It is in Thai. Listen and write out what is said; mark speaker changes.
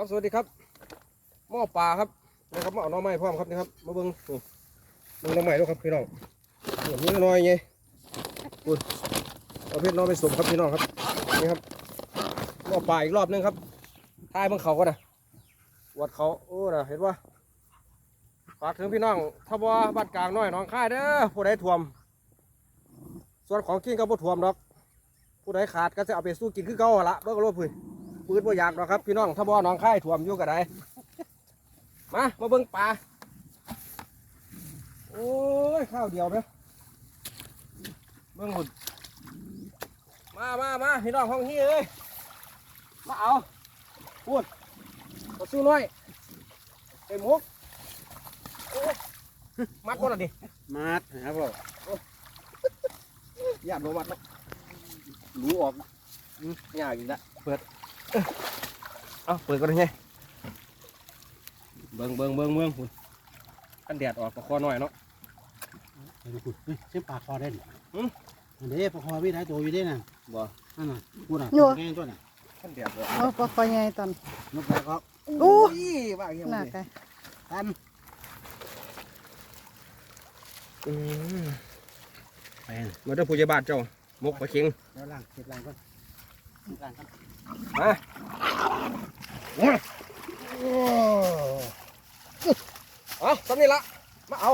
Speaker 1: ครับสวัสดีครับหม้อปลาครับนะครับมาเอาน้อไม้พร้อมครับนี่ครับมาเบิ้งนี่เบิ้งน้อไม้ด้วยครับพี่น้องนี่มีน้อยไงอุ้ยเอาเพชรน้อยไปสมครับพี่น้องครับนี่ครับหม้อปลาอีกรอบนึงครับท้ายเบิ่งเขาก็นะวัดเขาโอ้นะเห็นว่าฝากถึงพี่น้องถ้าว่าบ้านกลางน้อยน้องค่ายเด้อผู้ใดท่วม ส่วนของกินก็บ่ท่วมดอก ผู้ใดขาดก็จะเอาไปสู้กินคือเก่าละเบิ่งก็รู้พื้น ปืนบ่อยากหรอกครับพี่น้องถ้าบ่หน้องค่ายท่วมอยู่ก็ได้มามาเบิ่งปลาโอ้ยข้าวเดียวไหมเบิ่งหุ่นมามามาพี่น้องห้องนี้เอ้ยมาเอาพูดมาสู้น้อยไอ้หมุกโอ้ยมัดก่อนนะดิ
Speaker 2: มาดครับผม
Speaker 1: ญาติบ่มัดเนาะรู้ออกอืม ยากอีกแล้วเปิดเอ้ยเอาเปิดก่อนไงเบิ่งเบิ่งเบิ่งเบิ่งหุ่นกันแดดออกก็คอหน่อยเนาะ
Speaker 2: เดี๋ยวคุณเฮ้ยเส้นปากคอได้ดิ
Speaker 1: หืม
Speaker 2: อันนี้ปากคอพี่ได้ตัวอยู่ได้น่ะ
Speaker 1: บ่
Speaker 2: นั่นน่ะพูดน่ะ
Speaker 3: อยู่
Speaker 2: แกงตัวน่ะ
Speaker 1: กันแดดออก
Speaker 3: โอ้ปลาคอใหญ่ตอน
Speaker 2: นกแก้วก็
Speaker 3: อู้
Speaker 1: ยว่าอย่าง
Speaker 3: หนั
Speaker 1: นี้
Speaker 3: กไง
Speaker 2: ตัน
Speaker 1: อืม
Speaker 2: ไปน่ะ
Speaker 1: มาเด้อผู้ใหญ่บ้านเจ้ามกปลาเค็ง
Speaker 2: เดี๋ยวล้างเก็บล้างก่อนล้างก่อน
Speaker 1: มาเอาสำนี่ละมาเอา